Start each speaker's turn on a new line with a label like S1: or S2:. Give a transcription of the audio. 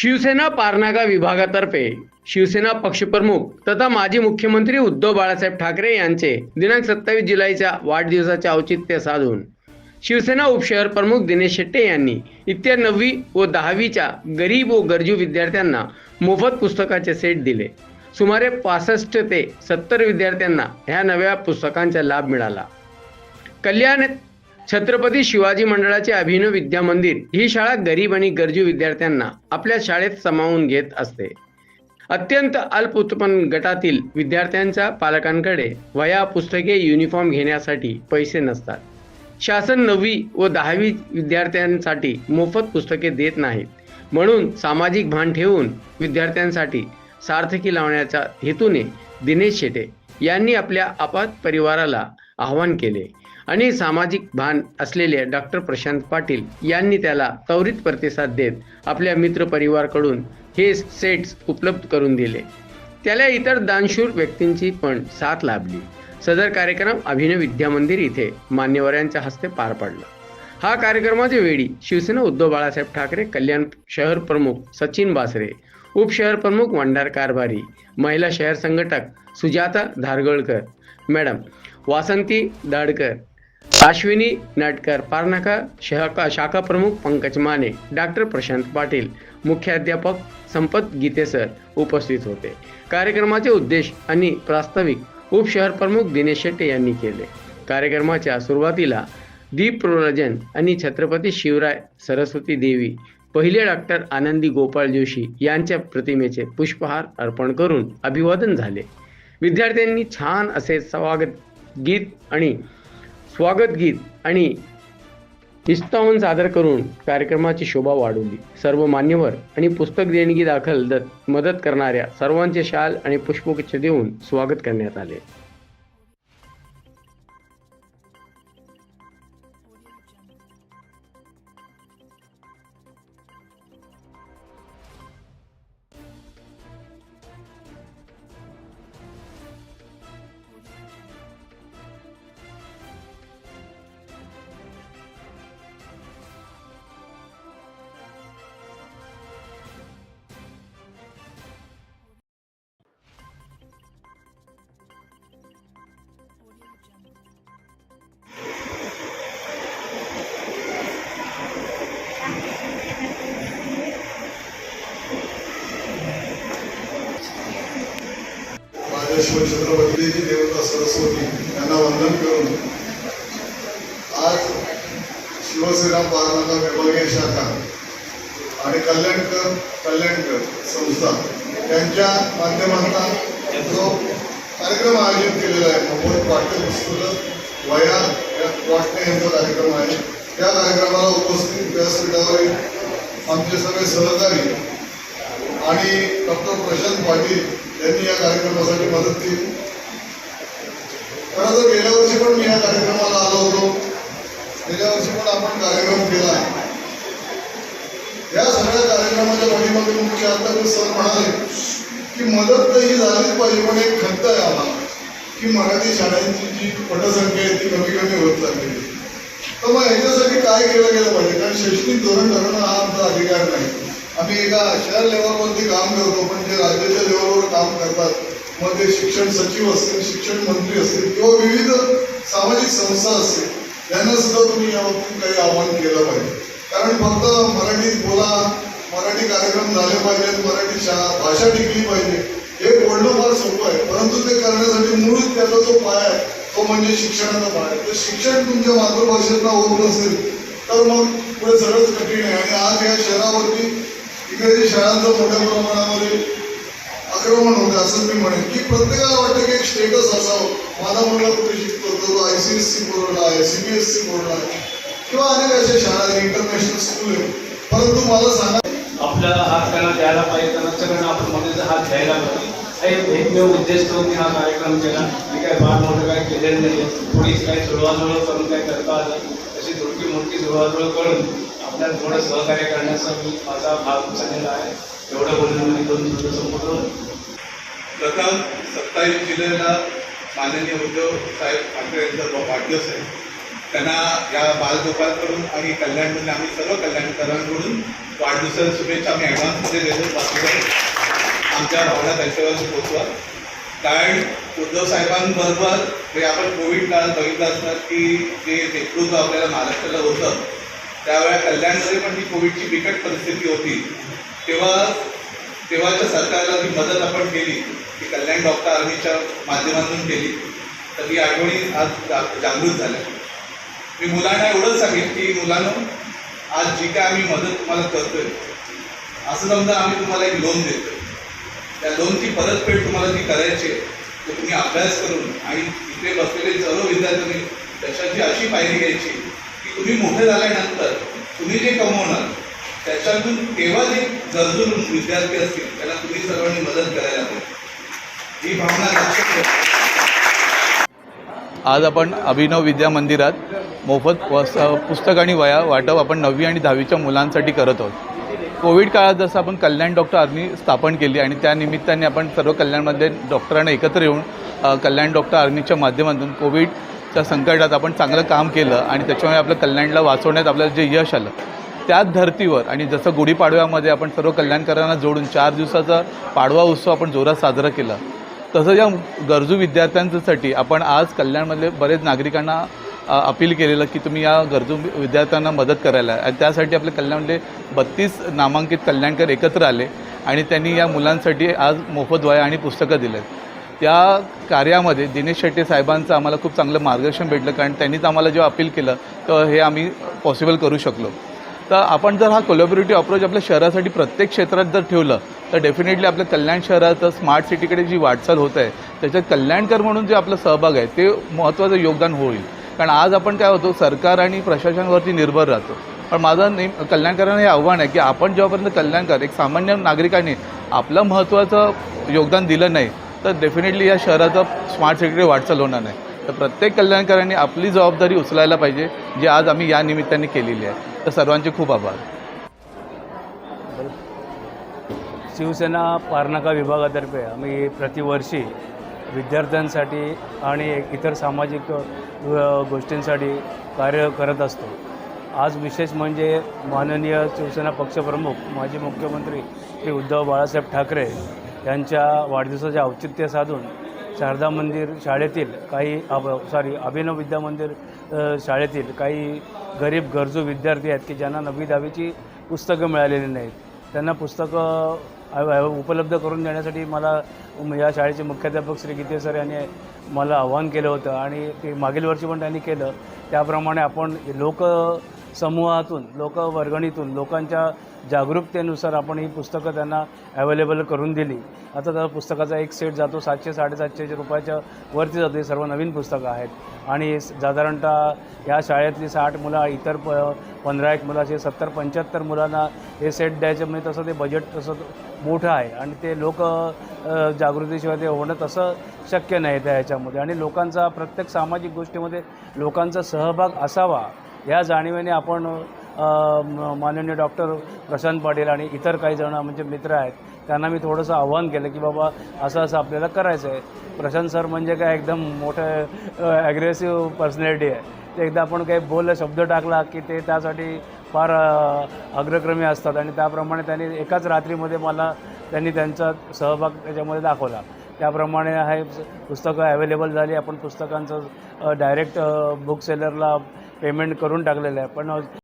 S1: शिवसेना पारनागा विभागातर्फे शिवसेना पक्षप्रमुख तथा माजी मुख्यमंत्री उद्धव बाळासाहेब ठाकरे यांचे दिनांक सत्तावीस जुलैच्या वाढदिवसाचे औचित्य साधून शिवसेना उपशहर प्रमुख दिनेश शेट्टे यांनी इत्या नववी व दहावीच्या गरीब व गरजू विद्यार्थ्यांना मोफत पुस्तकाचे सेट दिले. सुमारे पासष्ट ते सत्तर विद्यार्थ्यांना ह्या नव्या पुस्तकांचा लाभ मिळाला. कल्याण छत्रपती शिवाजी मंडळाचे अभिनव विद्या मंदिर ही शाळा गरीब आणि गरजू विद्यार्थ्यांना आपल्या शाळेत सामावून घेत असते. अत्यंत अल्प उत्पन्न गटातील विद्यार्थ्यांच्या पालकांकडे वया पुस्तके युनिफॉर्म घेण्यासाठी पैसे नसतात. शासन नववी व दहावी विद्यार्थ्यांसाठी मोफत पुस्तके देत नाहीत म्हणून सामाजिक भान ठेवून विद्यार्थ्यांसाठी सार्थकी लावण्याच्या हेतूने दिनेश शेटे यांनी आपल्या आपात परिवाराला आवाहन केले. आणि सामाजिक भान असलेले डॉक्टर प्रशांत पाटील यांनी त्याला त्वरित प्रतिसाद देत आपल्या मित्रपरिवारकडून हे सेट्स उपलब्ध करून दिले. त्याला इतर दानशूर व्यक्तींची पण साथ लाभली. सदर कार्यक्रम अभिनव विद्या मंदिर इथे मान्यवरांच्या हस्ते पार पडला. हा कार्यक्रमाच्या वेळी शिवसेना उद्धव बाळासाहेब ठाकरे कल्याण शहर प्रमुख सचिन बासरे उपशहर प्रमुख वंडार कारभारी महिला शहर संघटक सुजाता धारगळकर मॅडम वासंती दाडकर अश्विनी नाटकर पारनाका शाखा शाखा प्रमुख पंकज माने डॉक्टर प्रशांत पाटील मुख्याध्यापक संपत गीतेसर उपस्थित होते. कार्यक्रमाचे उद्देश आणि प्रास्ताविक उपशहर प्रमुख दिनेश शेट्टे यांनी केले. कार्यक्रमाच्या सुरुवातीला दीप प्रज्वलन आणि छत्रपती शिवराय सरस्वती देवी पहिले डॉक्टर आनंदी गोपाळ जोशी यांच्या प्रतिमेचे पुष्पहार अर्पण करून अभिवादन झाले. विद्यार्थ्यांनी छान असे स्वागत गीत आणि स्वागत गीत आणि इस्तावन सादर करून कार्यक्रमाची शोभा वाढवली. सर्व मान्यवर आणि पुस्तक देणगी दाखल दत मदत करणाऱ्या सर्वांचे शाल आणि पुष्पगुच्छ देऊन स्वागत करण्यात आले.
S2: माझ्या देवता सरस्वती यांना वंदन करून आज शिवसेना पारनाथा विभागीय शाखा आणि कल्याणकर कल्याणकर संस्था यांच्या माध्यमातून जो कार्यक्रम आयोजित केलेला आहे मोफत पाठ्यपुस्तकं वया या वाटणे यांचा कार्यक्रम आहे. त्या कार्यक्रमाला उपस्थित व्यासपीठावरील आमचे सगळे सहकारी आणि डॉक्टर प्रशांत पाटील यांनी या कार्यक्रमासाठी मदत केली. खरं तर गेल्या वर्षी पण मी या कार्यक्रमाला आलो होतो. गेल्या वर्षी पण आपण कार्यक्रम केला. या सगळ्या कार्यक्रमाच्या पाठीमागे मुख्य आता मी सर म्हणाले की मदत तर ही झालीच पाहिजे पण एक खंत आहे आम्हाला की मराठी शाळांची जी पटसंख्या आहे ती कमी कमी होत चाललेली तर मग ह्याच्यासाठी काय केलं गेलं पाहिजे? कारण शैक्षणिक धोरण ठरवणं हा आमचा अधिकार नाही. आम्ही एका शहर लेवलवरती काम करतो पण जे राज्याच्या लेवलवर काम करतात मग ते शिक्षण सचिव असतील शिक्षण मंत्री असतील किंवा विविध सामाजिक संस्था असतील यांना सुद्धा तुम्ही या बाबतीत काही आव्हान केलं पाहिजे. कारण फक्त मराठीत बोला मराठी कार्यक्रम झाले पाहिजेत मराठी शाळा भाषा टिकली पाहिजे हे बोलणं फार सोपं आहे परंतु ते करण्यासाठी मूळ त्याचा जो पाय आहे तो म्हणजे शिक्षणाचा पाय तर शिक्षण तुमच्या मातृभाषेतनं होत नसेल तर मग पुढे सगळंच कठीण आहे. आणि आज या शहरावरती इंग्रजी शाळांचं मोठ्या प्रमाणामध्ये आक्रमण होतं असं मी म्हणेन. की प्रत्येकाला वाटतं की एक स्टेटस असावं. माझा मुलगा कुठे शिकतो? तो आय सी एस सी बोर्डला आहे सी बी एस सी बोर्डला आहे किंवा अनेक अशा शाळा आहेत इंटरनॅशनल स्कूल आहे परंतु मला सांगा
S3: आपल्याला हात त्यांना द्यायला पाहिजे त्यांना सगळ्यांना आपण मध्ये हात घ्यायला पाहिजे एकमेव उद्देश करून मी हा कार्यक्रम केला. मी काय फार मोठं काय केलेलं नाही थोडीच काही जुळवाजुळव करून काय करता आलं अशी थोडकी मोठी जुळवाजुळव करून आपल्याला थोडं सहकार्य करण्याचा मी माझा भाग झालेला आहे. एवढं बोलून मी दोन शब्द संपवतो.
S4: प्रथम सत्तावीस जुलैला माननीय उद्धव साहेब ठाकरे यांचा वाढदिवस आहे त्यांना या बालगोपालकडून आणि कल्याणमधून म्हणजे आम्ही सर्व कल्याणकरांकडून वाढदिवसाच्या शुभेच्छा आम्ही ॲडव्हान्समध्ये देतो. बाकीकडे आमच्या भावना त्यांच्यावर पोचवा कारण उद्धव साहेबांबरोबर हे आपण कोविड काळात बघितलं असणार की जे नेतृत्व आपल्याला महाराष्ट्राला होतं त्यावेळेला कल्याणमध्ये पण ही कोविडची बिकट परिस्थिती होती. तेव्हा तेव्हाच्या सरकारला जी मदत आपण केली ती कल्याण डॉक्टर आर्मीच्या माध्यमातून केली. तर ही आठवणी आज जागृत झाल्या. मी मुलांना एवढंच सांगेन की मुलांना आज जी काय आम्ही मदत तुम्हाला करतोय असं समजा आम्ही तुम्हाला एक लोन देतोय. त्या लोनची परतफेड तुम्हाला जी करायची आहे तर तुम्ही अभ्यास करून आणि इथे बसलेले सर्व विद्यार्थ्यांनी त्याच्याची अशी पायरी घ्यायची तुम्ही मोठे झाल्यानंतर तुम्ही जे कमवणार त्याच्यातून तेव्हा जे गरजू विद्यार्थी असतील त्याला तुम्ही सर्वांनी मदत करायला पाहिजे ही भावना लक्षात
S5: आज आपण अभिनव विद्या मंदिरात मोफत वस पुस्तक आणि वया वाटप आपण नववी आणि दहावीच्या मुलांसाठी करत आहोत. कोविड काळात जसं आपण कल्याण डॉक्टर आर्मी स्थापन केली आणि त्या निमित्ताने आपण सर्व कल्याणमध्ये डॉक्टरांना एकत्र येऊन कल्याण डॉक्टर आर्मीच्या माध्यमातून कोविड त्या संकटात आपण चांगलं काम केलं आणि त्याच्यामुळे आपलं कल्याणला वाचवण्यात आपल्याला जे यश आलं त्याच धर्तीवर आणि जसं गुढीपाडव्यामध्ये आपण सर्व कल्याणकरांना जोडून चार दिवसाचा पाडवा उत्सव आपण जोरात साजरा केला तसं या गरजू विद्यार्थ्यांसाठी आपण आज कल्याणमधले बरेच नागरिकांना अपील केलेलं की तुम्ही या गरजू विद्यार्थ्यांना मदत करायला. आणि त्यासाठी आपल्या कल्याणमधले बत्तीस नामांकित कल्याणकर एकत्र आले आणि त्यांनी या मुलांसाठी आज मोफत वया आणि पुस्तकं दिलेत. या कार्यामध्ये दिनेश शेट्टी साहेबांचं आम्हाला खूप चांगलं मार्गदर्शन भेटलं कारण त्यांनीच आम्हाला जेव्हा अपील केलं तर हे आम्ही पॉसिबल करू शकलो. तर आपण जर हा कोलॅबोरेटिव्ह अप्रोच आपल्या शहरासाठी प्रत्येक क्षेत्रात जर ठेवलं तर डेफिनेटली आपल्या कल्याण शहराचं स्मार्ट सिटीकडे जी वाटचाल होत आहे त्याच्यात कल्याणकर म्हणून जे आपलं सहभाग आहे ते महत्त्वाचं योगदान होईल. कारण आज आपण काय होतो सरकार आणि प्रशासनावरती निर्भर राहतो. पण माझं नेम कल्याणकरांना हे आव्हान आहे की आपण जेव्हापर्यंत कल्याणकर एक सामान्य नागरिकांनी आपलं महत्त्वाचं योगदान दिलं नाही तर डेफिनेटली या शहराचा स्मार्ट सिटीकडे वाटचाल होणार नाही. तर प्रत्येक कल्याणकरांनी आपली जबाबदारी उचलायला पाहिजे जी आज आम्ही या निमित्ताने केलेली आहे. तर सर्वांचे खूप आभार.
S6: शिवसेना पारनाका विभागातर्फे आम्ही प्रतिवर्षी विद्यार्थ्यांसाठी आणि इतर सामाजिक गोष्टींसाठी कार्य करत असतो. आज विशेष म्हणजे माननीय शिवसेना पक्षप्रमुख माजी मुख्यमंत्री श्री उद्धव बाळासाहेब ठाकरे यांच्या वाढदिवसाचे औचित्य साधून शारदा मंदिर शाळेतील काही अब सॉरी अभिनव विद्या मंदिर शाळेतील काही गरीब गरजू विद्यार्थी आहेत की ज्यांना नववी दहावीची पुस्तकं मिळालेली नाहीत त्यांना पुस्तकं उपलब्ध करून देण्यासाठी मला या शाळेचे मुख्याध्यापक श्री गीते सर यांनी मला आव्हान केलं होतं आणि ते मागील वर्षी पण त्यांनी केलं. त्याप्रमाणे आपण लोक समूहातून लोकवर्गणीतून लोकांच्या जागरूकतेनुसार आपण ही पुस्तकं त्यांना अवेलेबल करून दिली. आता त्या पुस्तकाचा एक सेट जातो सातशे साडेसातशे रुपयाच्या वरती जातो. हे सर्व नवीन पुस्तकं आहेत. आणि साधारणतः या शाळेतली साठ मुलं इतर प पंधरा एक मुलं असे सत्तर पंच्याहत्तर मुलांना हे सेट द्यायचं. म्हणजे तसं ते बजेट तसं मोठं आहे. आणि ते लोक जागृतीशिवाय ते होणं तसं शक्य नाही त्या ह्याच्यामध्ये. आणि लोकांचा प्रत्येक सामाजिक गोष्टीमध्ये लोकांचा सहभाग असावा या जाणीवेने आपण माननीय डॉक्टर प्रशांत पाटील आणि इतर काही जण म्हणजे मित्र आहेत त्यांना मी थोडंसं आव्हान केलं की बाबा असं असं आपल्याला करायचं आहे. प्रशांत सर म्हणजे काय एकदम मोठं ॲग्रेसिव्ह पर्सनॅलिटी आहे. ते एकदा आपण काही बोललं शब्द टाकला की ते त्यासाठी फार अग्रक्रमी असतात आणि त्याप्रमाणे त्यांनी एकाच रात्रीमध्ये मला त्यांनी त्यांचा सहभाग त्याच्यामध्ये दाखवला. त्याप्रमाणे हे पुस्तकं अवेलेबल झाली. आपण पुस्तकांचं डायरेक्ट बुक सेलरला पेमेंट करून टाकलेलं आहे. पण